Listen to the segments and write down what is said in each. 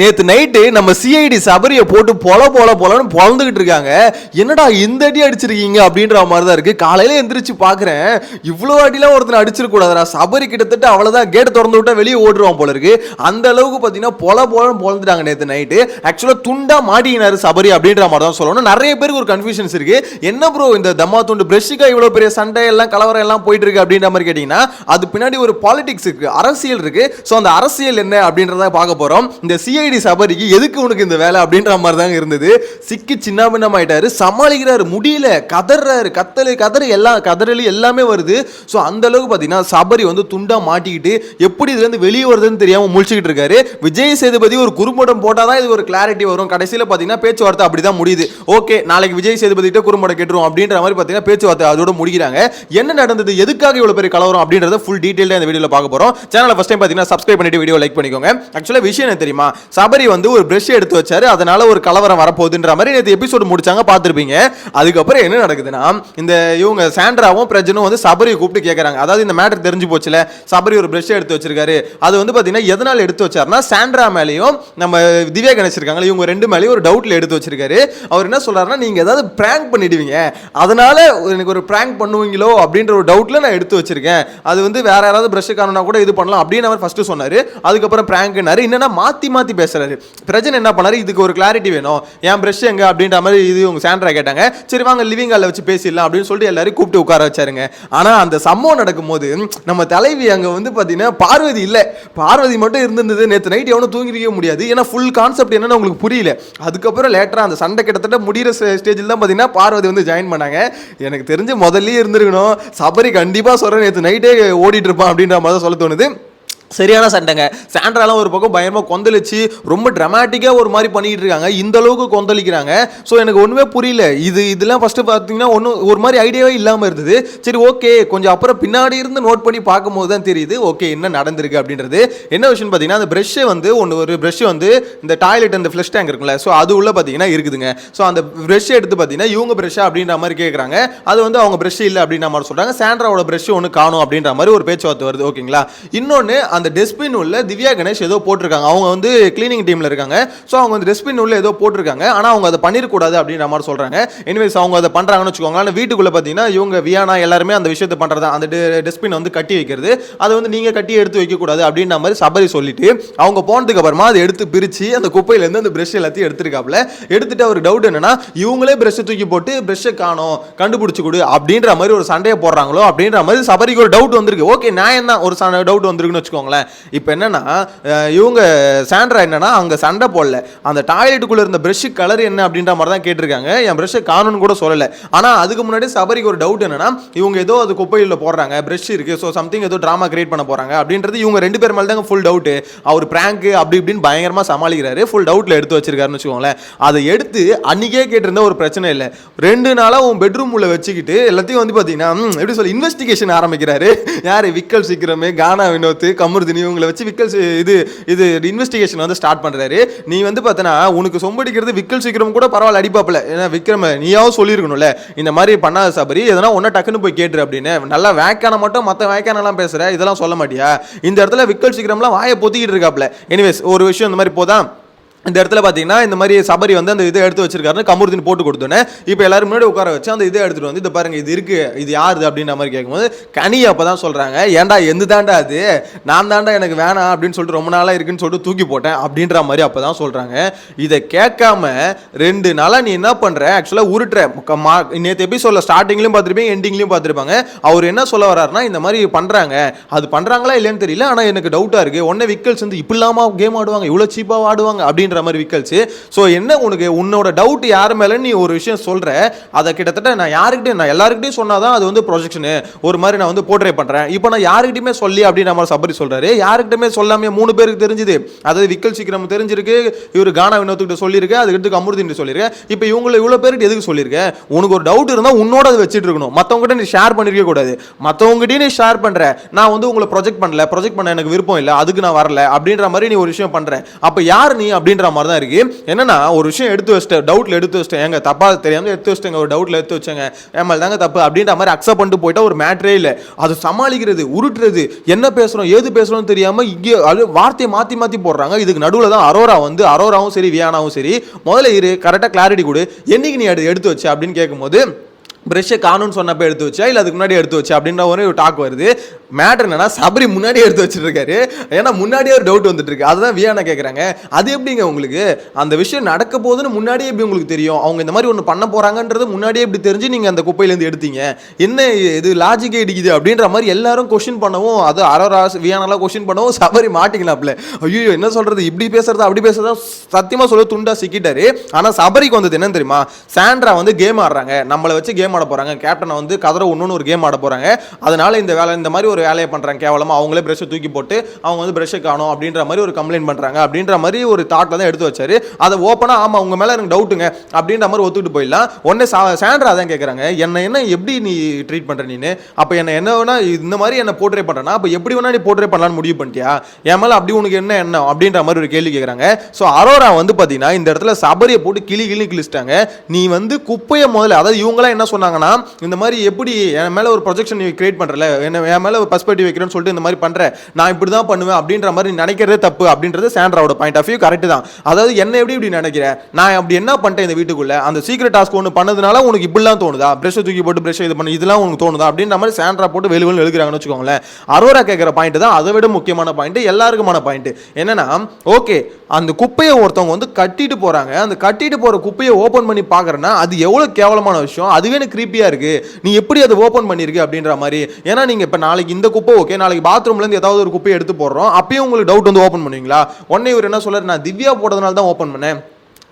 நேத்து நைட்டு நம்ம சிஐடி சபரியை போட்டு பொல பொல பொலன்னு பொழந்துகிட்டு இருக்காங்க. என்னடா இந்த அடி அடிச்சிருக்கீங்க அப்படின்ற மாதிரி தான் இருக்கு. காலையில எந்திரிச்சு பாக்குறேன். இவ்வளவு அடிலாம் ஒருத்தனை அடிச்சிருக்க கூடாதுடா சபரி கிட்டத்தட்ட அவ்வளவுதான். கேட் திறந்து விட்டா வெளியே ஓடுவான் போல இருக்கு. அந்த அளவுக்கு பாத்தீங்கன்னா பொல பொலன்னு பொழந்துட்டாங்க நேத்து நைட்டு. ஆக்சுவலா துண்டா மாட்டினாரு சபரி அப்படின்ற மாதிரி தான் சொல்லணும். நிறைய பேருக்கு ஒரு கன்ஃபியூஷன்ஸ் இருக்கு. என்ன ப்ரோ இந்த தம்மா துண்டு? பிரஷிக்கா இவ்வளவு பெரிய சண்டை எல்லாம் கலவரம் எல்லாம் போயிட்டு இருக்கு அப்படின்ற மாதிரி கேட்டீங்கன்னா அது பின்னாடி ஒரு பாலிடிக்ஸ் இருக்கு. அரசியல் இருக்கு. ஸோ அந்த அரசியல் என்ன அப்படின்றத பார்க்க போறோம். இந்த சி சிஐடி சபரிக்கு எதுக்கு உனக்கு இந்த வேலை அப்படின்ற மாதிரி தாங்க இருந்தது? சிக்கி சின்ன ஆயிட்டாரு. சமாளிக்கிறாரு. முடியல. கதறாரு கத்தலு கதறு. எல்லாம் கதறலி எல்லாமே வருது. ஸோ அந்த அளவுக்கு பார்த்தீங்கன்னா சபரி வந்து துண்டா மாட்டிக்கிட்டு எப்படி இதுல இருந்து வெளியே வருதுன்னு தெரியாம முழிச்சுக்கிட்டு இருக்காரு. விஜய் சேதுபதி ஒரு குறும்படம் போட்டால் தான் இது ஒரு கிளாரிட்டி வரும். கடைசியில் பார்த்தீங்கன்னா பேச்சுவார்த்தை அப்படி தான் முடியுது. ஓகே நாளைக்கு விஜய் சேதுபதி கிட்ட குறும்படம் கேட்டுரும் அப்படின்ற மாதிரி பார்த்தீங்கன்னா பேச்சுவார்த்தை அதோட முடிக்கிறாங்க. என்ன நடந்தது? எதுக்காக இவ்வளவு பெரிய கலவரம் அப்படின்றத ஃபுல் டீட்டெயிலாக இந்த வீடியோவில் பார்க்க போகிறோம் சேனலை ஃபஸ்ட் டைம் பார்த்தீங்கன்னா சப்ஸ்கிரைப் பண்ணிட்டு வீடியோ லைக் பண்ணிக்கோங்க. ஆக்சுவலாக விஷயம் என்ன தெரியுமா? சபரி வந்து ஒரு பிரஷ் எடுத்து வச்சாரு. அதனால ஒரு கலவரம் வரப்போகுதுன்ற மாதிரி நேற்று எபிசோடு முடிச்சாங்க பார்த்துருப்பீங்க. அதுக்கப்புறம் என்ன நடக்குதுன்னா இந்த இவங்க சாண்ட்ராவும் பிரஜனும் வந்து சபரியை கூப்பிட்டு கேட்குறாங்க அதாவது இந்த மேட்டர் தெரிஞ்சு போச்சுல சபரி ஒரு பிரஷ் எடுத்து வச்சிருக்காரு. அது வந்து பார்த்தீங்கன்னா எதனால் எடுத்து வச்சாருன்னா சாண்ட்ரா மேலேயும் நம்ம திவ்யா கணேஷ் இருக்காங்களே இவங்க ரெண்டு மேலேயும் ஒரு டவுட்ல எடுத்து வச்சிருக்காரு. அவர் என்ன சொல்றாருன்னா நீங்க ஏதாவது பிராங்க் பண்ணிடுவீங்க. அதனால எனக்கு ஒரு பிராங்க் பண்ணுவீங்களோ அப்படின்ற ஒரு டவுட்ல நான் எடுத்து வச்சிருக்கேன். அது வந்து வேற யாராவது பிரஷ் காரணம்னா கூட இது பண்ணலாம் அப்படின்னு அவர் ஃபர்ஸ்ட் சொன்னாரு. அதுக்கப்புறம் பிராங்க்னாரு என்னன்னா மாத்தி மாத்தி பேசுறாரு. பிரஜன் என்ன பண்ணாரு? இதுக்கு ஒரு கிளாரிட்டி வேணும். என் பிரஷ் எங்க? அப்படின்ற மாதிரி இது உங்க சாண்ட்ரா கேட்டாங்க. சரி வாங்க லிவிங் ஹாலில் வச்சு பேசிடலாம் அப்படின்னு சொல்லிட்டு எல்லாரும் கூப்பிட்டு உட்கார வச்சாருங்க. ஆனா அந்த சம்பவம் நடக்கும்போது நம்ம தலைவி அங்க வந்து பாத்தீங்கன்னா பார்வதி இல்ல. பார்வதி மட்டும் இருந்திருந்தது. நேற்று நைட் எவனும் தூங்கிக்க முடியாது. ஏன்னா ஃபுல் கான்செப்ட் என்னன்னு உங்களுக்கு புரியல. அதுக்கப்புறம் லேட்டரா அந்த சண்டை கிட்டத்தட்ட முடிகிற ஸ்டேஜில் தான் பாத்தீங்கன்னா பார்வதி வந்து ஜாயின் பண்ணாங்க. எனக்கு தெரிஞ்சு முதல்லயே இருந்திருக்கணும். சபரி கண்டிப்பா சொல்றேன். நேற்று நைட்டே ஓடிட்டு இருப்பான் அப்படின்ற மாதிரி தான் சொல்ல தோணுது. சரியான சண்டைங்க. சாண்ட்ராலாம் ஒரு பக்கம் பயமாக கொந்தளிச்சு ரொம்ப ட்ரமாட்டிக்காக ஒரு மாதிரி பண்ணிக்கிட்டு இருக்காங்க. இந்த அளவுக்கு கொந்தளிக்கிறாங்க. ஸோ எனக்கு ஒன்றுமே புரியல. இது இதெல்லாம் ஃபஸ்ட்டு பார்த்தீங்கன்னா ஒன்றும் ஒரு மாதிரி ஐடியாவே இல்லாமல் இருந்தது. சரி ஓகே கொஞ்சம் அப்புறம் பின்னாடி இருந்து நோட் பண்ணி பார்க்கும்போது தான் தெரியுது. ஓகே என்ன நடந்திருக்கு அப்படின்றது. என்ன விஷயம் பார்த்தீங்கன்னா அந்த ப்ரெஷ்ஷை வந்து ஒன்று ஒரு ப்ரெஷ் வந்து இந்த டாய்லெட் அந்த ஃப்ளஷ் டேங்க் இருக்குல்ல ஸோ அது உள்ள பார்த்தீங்கன்னா இருக்குதுங்க. ஸோ அந்த ப்ரெஷ் எடுத்து பார்த்தீங்கன்னா இவங்க ப்ரெஷ்ஷா அப்படின்ற மாதிரி கேட்குறாங்க அது வந்து அவங்க ப்ரெஷ் இல்லை அப்படின்ற மாதிரி சொல்கிறாங்க சாண்ட்ராவோட ப்ரெஷ் ஒன்று காணும் அப்படின்ற மாதிரி ஒரு பேச்சுவார்த்தை வருது. ஓகேங்களா இன்னொன்று அந்த டஸ்ட்பின் உள்ள திவ்யா கணேஷ் ஏதோ போட்டிருக்காங்க. அவங்க வந்து கிளீனிங் டீமில் இருக்காங்க. ஸோ அவங்க வந்து டஸ்ட்பின் உள்ள ஏதோ போட்டிருக்காங்க. ஆனால் அவங்க அதை பண்ணிடக்கூடாது அப்படின்ற மாதிரி சொல்கிறாங்க எனிவேஸ் அவங்க அதை பண்ணுறாங்கன்னு வச்சுக்கோங்களேன். வீட்டுக்குள்ளே பார்த்தீங்கன்னா இவங்க வியானா எல்லாருமே அந்த விஷயத்தை பண்ணுறதா அந்த டஸ்ட்பின் வந்து கட்டி வைக்கிறது. அதை வந்து நீங்கள் கட்டி எடுத்து வைக்கக்கூடாது அப்படின்ற மாதிரி சபரி சொல்லிட்டு அவங்க போனதுக்கு அப்புறமா அதை எடுத்து பிரித்து அந்த குப்பையிலேருந்து அந்த ப்ரெஷ் எல்லாத்தையும் எடுத்துருக்காப்புல. எடுத்துட்டு அவருக்கு டவுட் என்னன்னா இவங்களே ப்ரெஷ்ஷை தூக்கி போட்டு ப்ரெஷ்ஷை காணும். கண்டுபிடிச்சி கொடு அப்படின்ற மாதிரி ஒரு சண்டையை போடுறாங்களோ அப்படின்ற மாதிரி சபரிக்கு ஒரு டவுட் வந்திருக்கு. ஓகே நான் தான் ஒரு டவுட் வந்திருக்குன்னு வச்சுக்கோங்களேன். இப்போ என்னன்னா இவங்க சாண்ட்ரா என்னன்னா அங்க சண்டை போடல. அந்த டாய்லெட்டுக்குள்ள இருந்த ப்ரெஷ்ஷு கலர் என்ன அப்படின்ற மாதிரி தான் கேட்டிருக்காங்க. என் பிரஷ் காணும்னு கூட சொல்லல. ஆனா அதுக்கு முன்னாடி சபரிக்கு ஒரு டவுட் என்னன்னா இவங்க ஏதோ அது குப்பையில் போடுறாங்க ப்ரெஷ் இருக்கு ஸோ சம்திங் ஏதோ ட்ராமா கிரியேட் பண்ண போறாங்க அப்படின்றது இவங்க ரெண்டு பேர் மேலே தாங்க ஃபுல் டவுட்டு அவர் பிராங்க் அப்படி இப்படின்னு பயங்கரமா சமாளிக்கிறாரு. ஃபுல் டவுட்டில் எடுத்து வச்சிருக்காருன்னு வச்சுக்கோங்களேன். அதை எடுத்து அன்னைக்கே கேட்டிருந்தா ஒரு பிரச்சனை இல்லை. ரெண்டு நாளாக உன் பெட்ரூம் உள்ள வச்சுக்கிட்டு எல்லாத்தையும் வந்து பார்த்தீங்கன்னா எப்படி சொல்லி இன்வெஸ்டிகேஷன் ஆரம்பிக்கிறாரு. யார்? விக்கல் சீக்கிரமே கானா வினோத் அமிர்தினி இவங்களை வச்சு விக்கல் இது இது இன்வெஸ்டிகேஷன் வந்து ஸ்டார்ட் பண்ணுறாரு நீ வந்து பார்த்தனா உனக்கு சொம்படிக்கிறது விக்கல் சீக்கிரம் கூட பரவாயில்ல அடிப்பாப்புல. ஏன்னா விக்ரம் நீயாவும் சொல்லியிருக்கணும்ல இந்த மாதிரி பண்ணாத சபரி எதனா ஒன்றா டக்குன்னு போய் கேட்டுரு அப்படின்னு. நல்லா வேக்கான மட்டும் மற்ற வேக்கானெல்லாம் பேசுகிற இதெல்லாம் சொல்ல மாட்டியா? இந்த இடத்துல விக்கல் சீக்கிரம்லாம் வாயை பொத்திக்கிட்டு இருக்காப்ல எனிவேஸ் ஒரு விஷயம் இந்த மாதிரி போதான் இந்த இடத்துல பார்த்தீங்கன்னா இந்த மாதிரி சபரி வந்து அந்த இதை எடுத்து வச்சிருக்காருன்னு கமருதின் போட்டு கொடுத்தோன்னே இப்போ எல்லாரும் முன்னாடி உட்கார வச்சு அந்த இதை எடுத்துகிட்டு வந்து இதை பாருங்க இது இருக்கு இது யாருது அப்படின்ற மாதிரி கேட்கும்போது கனி அப்போ தான் சொல்கிறாங்க ஏன்டா எந்த தாண்டா அது? நான் தாண்டா எனக்கு வேணாம் அப்படின்னு சொல்லிட்டு ரொம்ப நாளாக இருக்குன்னு சொல்லிட்டு தூக்கி போட்டேன் அப்படின்ற மாதிரி அப்போ தான் சொல்கிறாங்க இதை கேட்காம ரெண்டு நாளாக நீ என்ன பண்ணுற ஆக்சுவலாக உருட்டுற. நேற்று எபிசோட ஸ்டார்டிங்லையும் பார்த்துருப்பேன் எண்டிங்லையும் பார்த்துருப்பாங்க. அவர் என்ன சொல்ல வர்றாருன்னா இந்த மாதிரி பண்ணுறாங்க அது பண்ணுறாங்களா இல்லைன்னு தெரியல ஆனால் எனக்கு டவுட்டாக இருக்குது உடனே விக்கல்ஸ் வந்து இப்படி இல்லாமல் கேம் ஆடுவாங்க? இவ்வளோ சீப்பாக ஆடுவாங்க? அப்படின்ற அப்படின்ற மாதிரி விக்கல்ஸ் ஸோ என்ன உனக்கு உன்னோட டவுட் யார் மேலே நீ ஒரு விஷயம் சொல்கிற அதை கிட்டத்தட்ட நான் யாருக்கிட்டையும் நான் எல்லாருக்கிட்டையும் சொன்னால் தான் அது வந்து ப்ரொஜெக்ஷனு ஒரு மாதிரி நான் வந்து போர்ட்ரே பண்ணுறேன் இப்போ நான் யாருக்கிட்டையுமே சொல்லி அப்படின்னு நம்ம சபரி சொல்கிறாரு யாருக்கிட்டையுமே சொல்லாமே மூணு பேருக்கு தெரிஞ்சுது. அதாவது விக்கல் சீக்கிரம் தெரிஞ்சிருக்கு. இவர் கானா வினோத்துக்கிட்ட சொல்லியிருக்கு. அதுக்கிட்டு அமிர்தின்னு சொல்லியிருக்கேன் இப்போ இவங்களை இவ்வளோ பேருக்கு எதுக்கு சொல்லியிருக்கேன் உனக்கு ஒரு டவுட் இருந்தால் உன்னோட அதை வச்சுட்டு இருக்கணும். மற்றவங்ககிட்ட நீ ஷேர் பண்ணிருக்க கூடாது. மற்றவங்ககிட்டயும் நீ ஷேர் பண்ணுற நான் வந்து உங்களை ப்ரொஜெக்ட் பண்ணல. ப்ரொஜெக்ட் பண்ண எனக்கு விருப்பம் இல்லை. அதுக்கு நான் வரல. அப்படின்ற மாதிரி நீ ஒரு விஷயம் பண்ணுறேன் அப்போ யார் நீ அப்படின்ற மாதிரி தான் இருக்குது என்னென்னா ஒரு விஷயம் எடுத்து வச்சிட்டேன் டவுட்ல எடுத்து வச்சிட்டேன் எங்க தப்பா தெரியாமல் எடுத்து வச்சிட்டேங்க ஒரு டவுட்ல எடுத்து வச்சேங்க ஏமல் தாங்க தப்பு அப்படின்ற மாதிரி அக்செப்ட் பண்ணிட்டு போயிட்டா ஒரு மேட்ரே இல்லை. அது சமாளிக்கிறது உருட்டுறது என்ன பேசுகிறோம் ஏது பேசுகிறோம்னு தெரியாமல் இங்கே அது வார்த்தையை மாற்றி மாற்றி போடுறாங்க. இதுக்கு நடுவில் தான் அரோரா வந்து அரோராவும் சரி வியானாவும் சரி முதல்ல இரு கரெக்டாக கிளாரிட்டி கொடு. என்னைக்கு நீ எடுத்து வச்ச அப்படின்னு கேட்கும்போது ப்ரெஷ்ஷை காணும்னு சொன்னப்போ எடுத்து வச்சா இல்லை அதுக்கு முன்னாடி எடுத்து வச்சா அப்படின்ற ஒரு டாக் வருது. மேட்ரு என்னன்னா சபரி முன்னாடியே எடுத்து வச்சிட்டு ஏன்னா முன்னாடியே ஒரு டவுட் வந்துட்டு இருக்கு அதுதான் வியானா கேட்குறாங்க அது எப்படிங்க உங்களுக்கு? அந்த விஷயம் நடக்க போகுதுன்னு முன்னாடியே எப்படி உங்களுக்கு தெரியும்? அவங்க இந்த மாதிரி ஒன்று பண்ண போறாங்கன்றது முன்னாடியே எப்படி தெரிஞ்சு நீங்கள் அந்த குப்பையிலேருந்து எடுத்தீங்க? என்ன இது லாஜிக்கே இடிக்குது அப்படின்ற மாதிரி எல்லாரும் கொஷின் பண்ணவும் அது அரோரா வியானாலாம் கொஷின் பண்ணவும் சபரி மாட்டிக்கலாம்ல. ஐயோ என்ன சொல்றது? இப்படி பேசுறது அப்படி பேசுறதா சத்தியமா சொல்ல துண்டா சிக்கிட்டாரு. ஆனா சபரிக்கு வந்தது என்னன்னு தெரியுமா? சாண்ட்ரா வந்து கேம் ஆடுறாங்க. நம்மளை வச்சு கேம் ஆட போறாங்க. கேப்டனை வந்து கதற ஒன்றுன்னு ஒரு கேம் ஆட போறாங்க. அதனால இந்த வேலை இந்த மாதிரி ஒரு வேலையை பண்றாங்க. கேவலமா அவங்களே ப்ரெஷ்ஷை தூக்கி போட்டு அவங்க வந்து ப்ரெஷ்ஷை காணும் அப்படின்ற மாதிரி ஒரு கம்ப்ளைண்ட் பண்றாங்க. அப்படின்ற மாதிரி ஒரு தாட்ல தான் எடுத்து வச்சாரு. அதை ஓப்பனாக ஆமா உங்க மேல எனக்கு டவுட்டுங்க அப்படின்ற மாதிரி ஒத்துக்கிட்டு போயிடலாம். உடனே சா- சாண்ட்ரா தான் கேட்குறாங்க என்ன என்ன எப்படி நீ ட்ரீட் பண்ற நீ அப்போ என்ன என்ன வேணா இந்த மாதிரி என்ன போர்ட்ரே பண்றேன்னா அப்போ எப்படி வேணா நீ போர்ட்ரே பண்ணலாம்னு முடிவு பண்ணிட்டியா? என் மேலே அப்படி உனக்கு என்ன எண்ணம்? அப்படின்ற மாதிரி ஒரு கேள்வி கேட்குறாங்க ஸோ அரோரா வந்து பார்த்தீங்கன்னா இந்த இடத்துல சபரியை போட்டு கிளி கிளி கிழிச்சிட்டாங்க. நீ வந்து குப்பையை முதல்ல அதாவது இவங்களாம் என்ன சொன்னாங்கன்னா இந்த மாதிரி எப்படி என் மேலே ஒரு ப்ரொஜெக்ஷன் நீ கிரியேட் பண்ணுறல என்ன என் மேல பர்ஸ்பெக்டிவ் வைக்கிறேன்னு சொல்லிட்டு இந்த மாதிரி பண்ணுறேன் நான் இப்படி தான் பண்ணுவேன் அப்படின்ற மாதிரி நினைக்கிறதே தப்பு அப்படின்றது சாண்ட்ராவோட பாயிண்ட் ஆஃப் வியூ கரெக்ட் தான். அதாவது என்ன எப்படி இப்படி நினைக்கிறேன் நான் அப்படி என்ன பண்ணிட்டேன் இந்த வீட்டுக்குள்ளே? அந்த சீக்ரெட் டாஸ்க் ஒன்று பண்ணதுனால உனக்கு இப்படிலாம் தோணுதா? பிரஷ் தூக்கி போட்டு ப்ரெஷ் இது பண்ணி இதெல்லாம் உனக்கு தோணுதா? அப்படின்ற மாதிரி சாண்ட்ரா போட்டு வெளி வெளி எழுதுகிறாங்கன்னு வச்சுக்கோங்களேன். அரோரா கேட்குற பாயிண்ட் தான் அதை விட முக்கியமான பாயிண்ட் எல்லாருக்குமான பாயிண்ட் என்னன்னா ஓகே அந்த குப்பையை ஒருத்தவங்க வந்து கட்டிட்டு போகிறாங்க அந்த கட்டிட்டு போகிற குப்பையை ஓப்பன் பண்ணி பார்க்குறேன்னா அது எவ்வளோ கேவலமான விஷயம்? அதுவே எனக்கு கிரீப்பியாக இருக்குது நீ எப்படி அதை ஓப்பன் பண்ணியிருக்கு அப்படின்ற மாதிரி? ஏன்னா நீங்கள் இப்போ நாளைக்கு இந்த குப்பை ஓகே நாளைக்கு பாத்ரூம்லேருந்து ஏதாவது ஒரு குப்பையை எடுத்து போடுறோம். அப்பயும் உங்களுக்கு டவுட் வந்து ஓப்பன் பண்ணுவீங்களா? உடனே இவர் என்ன சொல்கிறார் நான் திவ்யா போட்டதுனால தான் ஓப்பன் பண்ணேன்.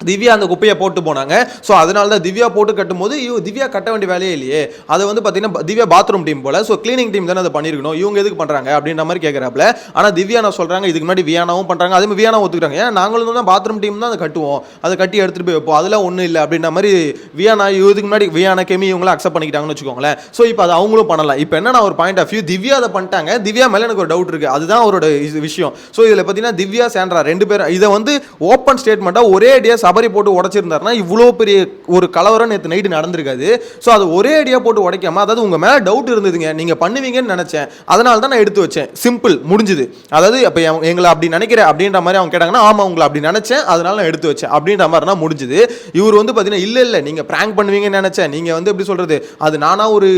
திவ்யா அந்த குப்பையை போட்டு போனாங்க. ஸோ அதனால தான் திவ்யா போட்டு கட்டும்போது இவ திவ்யா கட்ட வேண்டிய வேலையே இல்லையே. அது வந்து பார்த்தீங்கன்னா திவ்யா பாத்ரூம் டீம் போல ஸோ க்ளீனிங் டீம் தானே அதை பண்ணியிருக்கணும். இவங்க எதுக்கு பண்ணுறாங்க அப்படின்ற மாதிரி கேட்குறாப்புல ஆனால் திவ்யா நான் சொல்கிறாங்க இதுக்கு முன்னாடி வியானாவும் பண்ணுறாங்க அதே மாதிரி வியானா ஒத்துக்கிறாங்க ஏன்னா நாங்களும் தான் பாத்ரூம் டீம் தான் அதை கட்டுவோம். அதை கட்டி எடுத்துகிட்டு போய் வைப்போம். அதெல்லாம் ஒன்றும் இல்லை அப்படின்ற மாதிரி வியானா இதுக்கு முன்னாடி வியானா கெமி இவங்களாம் அக்செப்ட் பண்ணிக்கிட்டாங்கன்னு வச்சுக்கோங்களேன். ஸோ இப்போ அதை அவங்களும் பண்ணலாம். இப்போ என்ன நான் ஒரு பாயிண்ட் ஆஃப் வியூ திவ்யா அதை பண்ணிட்டாங்க. திவ்யா மேலே எனக்கு ஒரு டவுட் இருக்குது அதுதான் அவரோட இது விஷயம். ஸோ இதில் பார்த்தீங்கன்னா திவ்யா சேண்ட்ரா ரெண்டு பேரும் இதை வந்து ஓப்பன் ஸ்டேட்மெண்ட்டாக ஒரே டேஸ் சபரி போட்டு உடைச்சிருந்தாருன்னா இவ்வளோ பெரிய ஒரு கலவரம் நேற்று நைட்டு நடந்திருக்காது. ஸோ அது ஒரே அடியாக போட்டு உடைக்காம அதாவது உங்கள் மேலே டவுட் இருந்ததுங்க. நீங்கள் பண்ணுவீங்கன்னு நினச்சேன். அதனால தான் நான் எடுத்து வச்சேன். சிம்பிள் முடிஞ்சுது. அதாவது அப்போ எங்களை அப்படி நினைக்கிறேன் அப்படின்ற மாதிரி அவங்க கேட்டாங்கன்னா ஆமாம் உங்களை அப்படி நினச்சேன். அதனால நான் எடுத்து வச்சேன். அப்படின்ற மாதிரினா முடிஞ்சுது. இவர் வந்து பார்த்தீங்கன்னா இல்லை இல்லை நீங்கள் ப்ராங்க் பண்ணுவீங்கன்னு நினச்சேன். நீங்கள் வந்து எப்படி சொல்கிறது அது நானாக ஒரு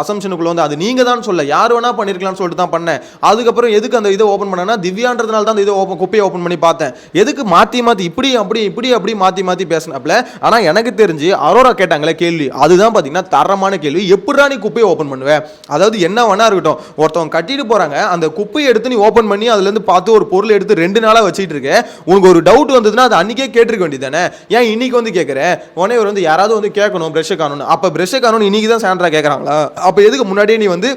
அசம்ஷனுக்குள்ளே வந்து அது நீங்கள் தான் சொல்ல. யார் வேணால் பண்ணியிருக்கலாம்னு சொல்லிட்டு தான் பண்ணேன். அதுக்கப்புறம் எதுக்கு அந்த இதை ஓப்பன் பண்ணேன்னா திவ்யான்றதுனால தான் அந்த இதை ஓப்பன் குப்பையை ஓப்பன் பண்ணி பார்த்தேன். எதுக்கு மாற்றி மாற்றி இப்படி அப்படி இப்படி அப்படி மாற்றி மாற்றி பேசினாப்ல. ஆனால் எனக்கு தெரிஞ்சு அரோரா கேட்டாங்களே கேள்வி. அதுதான் பார்த்தீங்கன்னா தரமான கேள்வி. எப்படிடா நீ குப்பையை ஓப்பன் பண்ணுவேன் அதாவது என்ன வேணா இருக்கட்டும். ஒருத்தவங்க கட்டிட்டு போகிறாங்க அந்த குப்பையை எடுத்து நீ ஓப்பன் பண்ணி அதுலேருந்து பார்த்து ஒரு பொருள் எடுத்து ரெண்டு நாளாக வச்சுட்டு இருக்கேன் உனக்கு ஒரு டவுட் வந்ததுன்னா அது அன்றைக்கே கேட்டிருக்க வேண்டியதானே ஏன் இன்னைக்கு வந்து கேட்குறேன் உடனே இவர் வந்து யாராவது வந்து கேட்கணும் ப்ரெஷ்ஷை காணணும். அப்போ ப்ரெஷ்ஷை காணணும் இன்னைக்கு தான் சாண்ட்ரா கேட்குறாங்களா அப்போ எதுக்கு முன்னாடியே நீ வந்து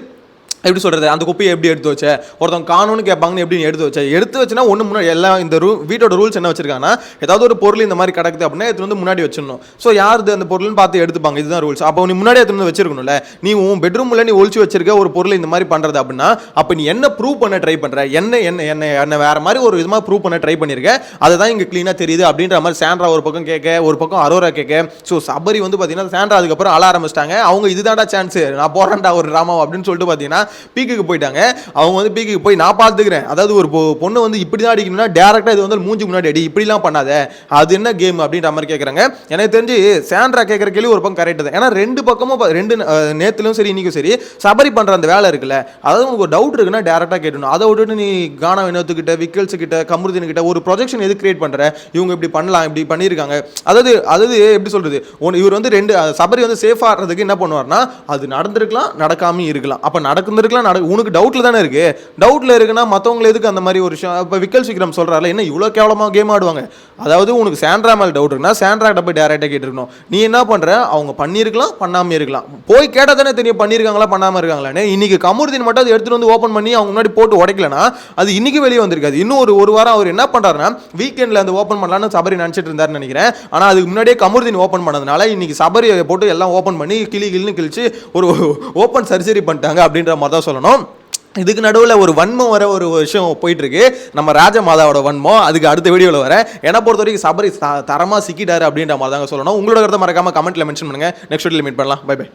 எப்படி சொல்கிறது அந்த குப்பையை எப்படி எடுத்து வச்ச? ஒருத்தவங்க காணும்னு கேட்பாங்கன்னு எப்படி எடுத்து வச்ச? எடுத்து வச்சுனா ஒன்று முன்னாடி எல்லாம் இந்த ரூ வீட்டோட ரூல்ஸ் என்ன வச்சிருக்காங்கன்னா ஏதாவது ஒரு பொருள் இந்த மாதிரி கிடக்குது அப்படின்னா எடுத்து வந்து முன்னாடி வச்சிடணும். ஸோ யாருது அந்த பொருள்னு பார்த்து எடுத்துப்பாங்க. இதுதான் ரூல்ஸ் அப்போ நீ முன்னாடி எடுத்து வந்து வச்சிருக்கணும்ல. நீ உன் பெட்ரூமில் நீ ஒழிச்சு வச்சிருக்க ஒரு பொருள் இந்த மாதிரி பண்ணுறது அப்படின்னா அப்போ நீ என்ன ப்ரூவ் பண்ண ட்ரை பண்ணுற என்ன என்ன என்ன என்ன வேறு மாதிரி ஒரு விதமாக ப்ரூவ் பண்ண ட்ரை பண்ணியிருக்க அதுதான் இங்கே க்ளீனாக தெரியுது அப்படின்ற மாதிரி சாண்ட்ரா ஒரு பக்கம் கேட்க ஒரு பக்கம் அரோரா கேட்க. ஸோ சபரி வந்து பார்த்தீங்கன்னா சாண்ட்ரா அதுக்கப்புறம் அழ ஆரம்பிச்சிட்டாங்க. அவங்க இதுதான்டா சான்ஸ் நான் போகிறேன்டா ஒரு ட்ராமா அப்படின்னு சொல்லிட்டு பார்த்தீங்கன்னா பீக்குக்கு போயிட்டாங்க. அவங்க வந்து பீக்குக்கு போய் நான் பார்த்துக்கிறேன். அதாவது ஒரு பொ- பொண்ணு வந்து இப்படி தான் அடிக்கணும்னா டேரெக்டாக இது வந்து மூஞ்சி முன்னாடி அடி. இப்படிலாம் பண்ணாத. அது என்ன கேம் அப்படின்ற மாதிரி கேட்குறாங்க எனக்கு தெரிஞ்சு சாண்ட்ரா கேட்குற கேள்வி ஒரு பக்கம் கரெக்ட் தான். ஏன்னா ரெண்டு பக்கமும் ரெண்டு அஹ், சரி இன்னைக்கும் சரி சபரி பண்ணுற அந்த வேலை இருக்குல்ல அதாவது உங்களுக்கு ஒரு டவுட் இருக்குன்னா டேரெக்டாக கேட்டணும் அதை விட்டுட்டு நீ கானா வினோத்துக்கிட்ட விக்கல்ஸ் கிட்ட கமருதீன் கிட்ட ஒரு ப்ரொஜெக்ஷன் எது கிரியேட் பண்ணுற இவங்க இப்படி பண்ணலாம் இப்படி பண்ணியிருக்காங்க. அதாவது அதாவது எப்படி சொல்கிறது ஒன்று இவர் வந்து ரெண்டு சபரி வந்து சேஃப் ஆடுறதுக்கு என்ன பண்ணுவார்னா அது நடந்திருக்கலாம் நடக்காமல் இருக்கலாம். அப்போ நடந்திருக்கலாம் நட உனக்கு டவுட்டில் தானே இருக்கு? டவுட்டில் இருக்குன்னா மற்றவங்களை எதுக்கு அந்த மாதிரி ஒரு விஷயம்? இப்போ விக்கல் சீக்கிரம் சொல்கிறாரில்ல என்ன இவ்வளோ கேவலமாக கேம் ஆடுவாங்க? அதாவது உனக்கு சாண்ட்ரா மேல் டவுட் இருக்குன்னா சாண்ட்ராக்ட போய் டேரெக்டாக கேட்டுருக்கணும். நீ என்ன பண்ணுற அவங்க பண்ணியிருக்கலாம் பண்ணாமல் இருக்கலாம். போய் கேட்டால் தானே தெரியும் பண்ணியிருக்காங்களா பண்ணாமல் இருக்காங்களான்னு. இன்றைக்கி கமுருதீன் மட்டும் அதை எடுத்துகிட்டு வந்து ஓப்பன் பண்ணி அவங்க முன்னாடி போட்டு உடைக்கலனா அது இன்னைக்கு வெளியே வந்திருக்காது. இன்னும் ஒரு ஒரு வாரம் அவர் என்ன பண்ணுறாருன்னா வீக்கெண்டில் அந்த ஓப்பன் பண்ணலான்னு சபரி நினச்சிட்டு இருந்தாருன்னு நினைக்கிறேன். ஆனால் அதுக்கு முன்னாடியே கமுருதீன் ஓப்பன் பண்ணதுனால இன்றைக்கி சபரியை போட்டு எல்லாம் ஓப்பன் பண்ணி கிளி கிளின்னு கிழிச்சு ஒரு ஓப்பன் சர்ஜரி பண்ணிட்டாங்க அப்படின்ற மாதிரி தான் சொல்லணும். இதுக்கு நடுவில் ஒரு வன்மம் வர ஒரு விஷயம் போயிட்டுருக்கு. நம்ம ராஜமாதாவோட வன்மம் அதுக்கு அடுத்த வீடியோவில் வரேன் என்னை பொறுத்த வரைக்கும் சபரி த- சிக்கிட்டாரு அப்படின்ற மாதிரி தாங்க சொல்லணும். உங்களோட கருத்தை மறக்காம கமெண்ட்ல மென்ஷன் பண்ணுங்க. நெக்ஸ்ட் வீடியோவில் மீட் பண்ணலாம். Bye by